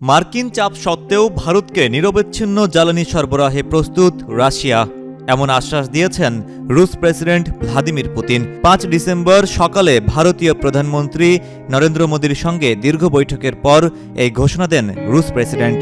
মার্কিন চাপ সত্ত্বেও ভারতকে নিরবচ্ছিন্ন জ্বালানি সরবরাহে প্রস্তুত রাশিয়া। এমন আশ্বাস দিয়েছেন রুশ প্রেসিডেন্ট ভ্লাদিমির পুতিন। পাঁচ ডিসেম্বর সকালে ভারতীয় প্রধানমন্ত্রী নরেন্দ্র মোদীর সঙ্গে দীর্ঘ বৈঠকের পর এই ঘোষণা দেন রুশ প্রেসিডেন্ট।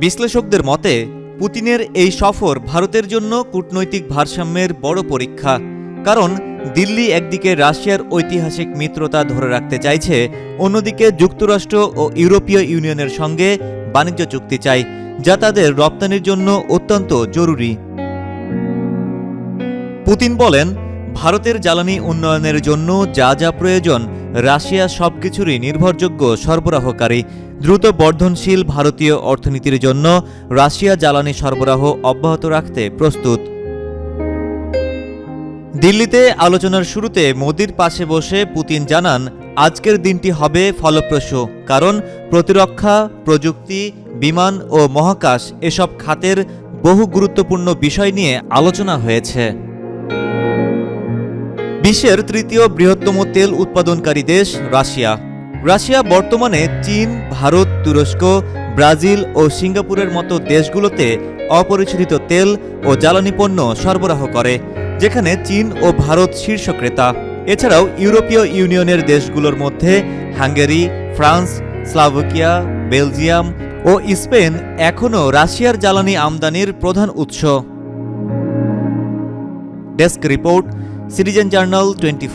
বিশ্লেষকদের মতে, পুতিনের এই সফর ভারতের জন্য কূটনৈতিক ভারসাম্যের বড় পরীক্ষা। কারণ দিল্লি একদিকে রাশিয়ার ঐতিহাসিক মিত্রতা ধরে রাখতে চাইছে, অন্যদিকে যুক্তরাষ্ট্র ও ইউরোপীয় ইউনিয়নের সঙ্গে বাণিজ্য চুক্তি চায় যা তাদের রপ্তানির জন্য অত্যন্ত জরুরি। পুতিন বলেন, ভারতের জ্বালানি উন্নয়নের জন্য যা যা প্রয়োজন, রাশিয়া সবকিছুরই নির্ভরযোগ্য সরবরাহকারী। দ্রুত বর্ধনশীল ভারতীয় অর্থনীতির জন্য রাশিয়া জ্বালানি সরবরাহ অব্যাহত রাখতে প্রস্তুত। দিল্লিতে আলোচনার শুরুতে মোদির পাশে বসে পুতিন জানান, আজকের দিনটি হবে ফলপ্রসূ, কারণ প্রতিরক্ষা, প্রযুক্তি, বিমান ও মহাকাশ এসব খাতের বহু গুরুত্বপূর্ণ বিষয় নিয়ে আলোচনা হয়েছে। বিশ্বের তৃতীয় বৃহত্তম তেল উৎপাদনকারী দেশ রাশিয়া। রাশিয়া বর্তমানে চীন, ভারত, তুরস্ক, ব্রাজিল ও সিঙ্গাপুরের মতো দেশগুলোতে অপরিশোধিত তেল ও জ্বালানি পণ্য সরবরাহ করে। যেখানে চীন ও ভারত শীর্ষ ক্রেতা। এছাড়াও ইউরোপীয় ইউনিয়নের দেশগুলোর মধ্যে হাঙ্গেরি, ফ্রান্স, স্লাভোকিয়া, বেলজিয়াম ও স্পেন এখনও রাশিয়ার জ্বালানি আমদানির প্রধান উৎস। Desk report, citizen journal twenty